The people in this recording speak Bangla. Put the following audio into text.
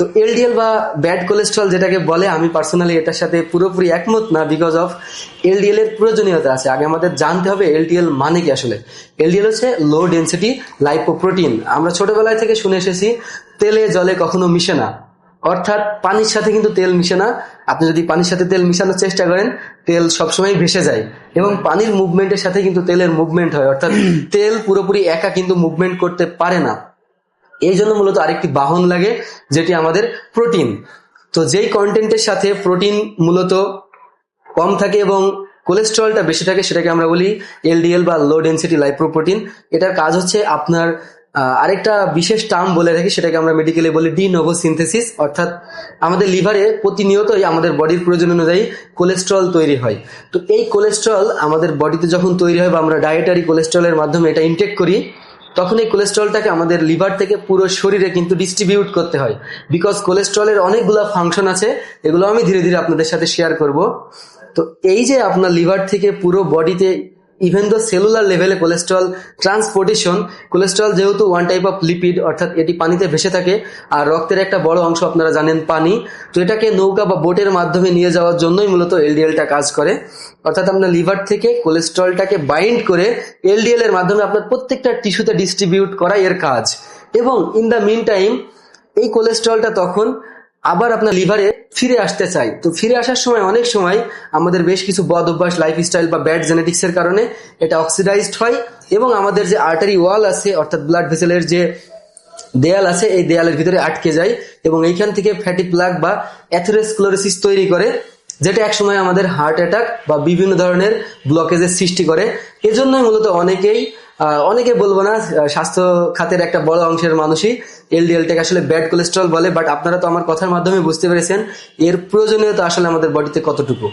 তো এলডিএল বা ব্যাড কোলেস্ট্রল যেটাকে বলে, আমি পার্সোনালি এটার সাথে পুরোপুরি একমত না বিকজ অফ এলডিএল এর প্রয়োজনীয়তা আছে। আগে আমাদের জানতে হবে এলডিএল মানে কি আসলে। এলডিএল হচ্ছে লো ডেন্সিটি লাইপোপ্রোটিন আমরা ছোটবেলায় থেকে শুনে এসেছি, তেলে জলে কখনো মিশে না। অর্থাৎ পানির সাথে কিন্তু তেল মিশে না। আপনি যদি পানির সাথে তেল মিশানোর চেষ্টা করেন, তেল সবসময় ভেসে যায়। এবং পানির মুভমেন্টের সাথে কিন্তু তেলের মুভমেন্ট হয়। অর্থাৎ তেল পুরোপুরি একা কিন্তু মুভমেন্ট করতে পারে না। এই জন্য মূলত আরেকটি বাহন লাগে, যেটি আমাদের প্রোটিন। তো যেই কন্টেন্টের সাথে প্রোটিন মূলত কম থাকে এবং কোলেস্ট্রলটা বেশি থাকে, সেটাকে আমরা বলি এলডিএল বা লো ডেন্সিটি লাইপ্রোপ্রোটিন এটার কাজ হচ্ছে আপনার আরেকটা বিশেষ টার্ম বলে রাখি, সেটাকে আমরা মেডিকেলে বলি ডি নোভো সিনথেসিস অর্থাৎ আমাদের লিভারে প্রতিনিয়তই আমাদের বডির প্রয়োজন অনুযায়ী কোলেস্ট্রল তৈরি হয়। তো এই কোলেস্ট্রল আমাদের বডিতে যখন তৈরি হয় বা আমরা ডায়েটারি কোলেস্ট্রলের মাধ্যমে এটা ইনটেক করি তখন এই কোলেস্ট্রলটাকে আমাদের লিভার থেকে পুরো শরীরে কিন্তু ডিস্ট্রিবিউট করতে হয়। বিকজ কোলেস্ট্রলের অনেকগুলো ফাংশন আছে, এগুলো আমি ধীরে ধীরে আপনাদের সাথে শেয়ার করব। তো এই যে আপনার লিভার থেকে পুরো বডিতে ইভেন দো সেলুলার লেভেলে কোলেস্ট্রল ট্রান্সপোর্টেশন কোলেস্ট্রল যেহেতু ওয়ান টাইপ অফ লিপিড অর্থাৎ এটি পানিতে ভেসে থাকে, আর রক্তের একটা বড় অংশ আপনারা জানেন পানি, তো এটাকে নৌকা বা বোটের মাধ্যমে নিয়ে যাওয়ার জন্যই মূলত এলডিএলটা কাজ করে। অর্থাৎ আপনার লিভার থেকে কোলেস্ট্রলটাকে বাইন্ড করে এলডিএল এর মাধ্যমে আপনার প্রত্যেকটা টিস্যুতে ডিস্ট্রিবিউট করা এর কাজ। এবং ইন দ্য মিন টাইম এই কোলেস্ট্রলটা তখন আবার আপনার লিভারে ফিরে আসতে চাই। তো ফিরে আসার সময় অনেক সময় আমাদের বেশ কিছু বদ অভ্যাস লাইফস্টাইল বা ব্যাড জেনেটিক্স এর কারণে এটা অক্সিডাইজড হয় এবং আমাদের যে আর্টারি ওয়াল আছে, অর্থাৎ ব্লাড ভেসেলের যে দেয়াল আছে, এই দেয়ালের ভিতরে আটকে যায় এবং এইখান থেকে ফ্যাটি প্লাগ বা অ্যাথোরেসক্লোরোসিস তৈরি করে। যেটা একসময় আমাদের হার্ট অ্যাটাক বা বিভিন্ন ধরনের ব্লকেজের সৃষ্টি করে। এজন্যই মূলত অনেকেই অনেকে বলব না স্বাস্থ্য খাতের একটা বড় অংশের মানুষই এলডিএলটাকে আসলে ব্যাড কোলেস্ট্রল বলে বাট আপনারা তো আমার কথার মাধ্যমে বুঝতে পেরেছেন, এর প্রয়োজনীয়তা আসলে আমাদের বডিতে কতটুকু।